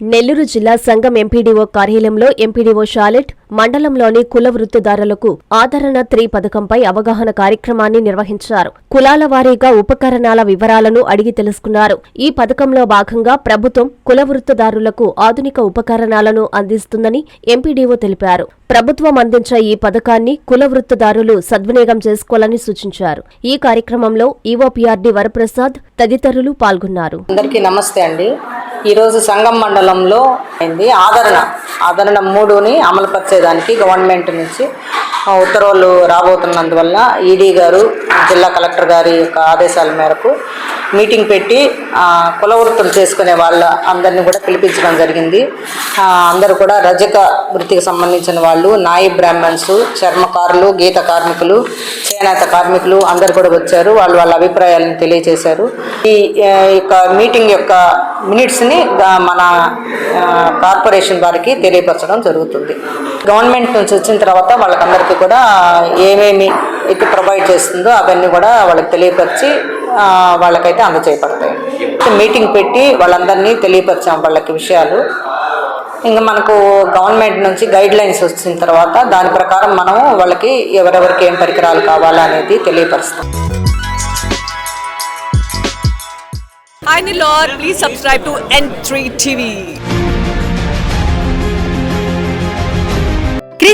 నెల్లూరు జిల్లా సంఘం ఎంపీడీఓ కార్యాలయంలో ఎంపీడీఓ షాలెట్ మండలంలోని కుల వృత్తిదారులకు ఆదరణ త్రీ పథకంపై అవగాహన కార్యక్రమాన్ని నిర్వహించారు. కులాల వారీగా ఉపకరణాల వివరాలను అడిగి తెలుసుకున్నారు. ఈ పథకంలో భాగంగా ప్రభుత్వం కుల వృత్తిదారులకు ఆధునిక ఉపకరణాలను అందిస్తుందని ఎంపీడీఓ తెలిపారు. ప్రభుత్వం అందించే ఈ పథకాన్ని కుల వృత్తిదారులు సద్వినియోగం చేసుకోవాలని సూచించారు. ఈ కార్యక్రమంలో ఈవోపీఆర్డీ వరప్రసాద్ తదితరులు పాల్గొన్నారు. అందరికీ నమస్తే అండి. ఈరోజు సంఘం మండలంలో అయింది ఆదరణ. ఆదరణ మూడుని అమలుపరిచేదానికి గవర్నమెంట్ నుంచి ఉత్తర్వులు రాబోతున్నందువల్ల ఈడీ గారు జిల్లా కలెక్టర్ గారి యొక్క ఆదేశాల మేరకు మీటింగ్ పెట్టి ఆ, కుల వృత్తులు చేసుకునే వాళ్ళ అందరినీ కూడా పిలిపించడం జరిగింది. అందరూ కూడా రజక వృత్తికి సంబంధించిన వాళ్ళు నాయి బ్రాహ్మణ్స్ చర్మకారులు గీత కార్మికులు చేనేత కార్మికులు అందరు కూడా వచ్చారు. వాళ్ళు వాళ్ళ అభిప్రాయాలను తెలియజేశారు. ఈ యొక్క మీటింగ్ యొక్క మినిట్స్ని మన కార్పొరేషన్ వారికి తెలియపరచడం జరుగుతుంది. గవర్నమెంట్ నుంచి వచ్చిన తర్వాత వాళ్ళకందరికీ కూడా ఏమేమి అయితే ప్రొవైడ్ చేస్తుందో అవన్నీ కూడా వాళ్ళకి తెలియపరిచి వాళ్ళకైతే అందజేయబడతాయి మీటింగ్ పెట్టి వాళ్ళందరినీ తెలియపరిచాం వాళ్ళకి విషయాలు. ఇంకా మనకు గవర్నమెంట్ నుంచి గైడ్ లైన్స్ వచ్చిన తర్వాత దాని ప్రకారం మనం వాళ్ళకి ఎవరెవరికి ఏం పరికరాలు కావాలా అనేది తెలియపరుస్తాం. Hi Nilor, please subscribe to N3 TV.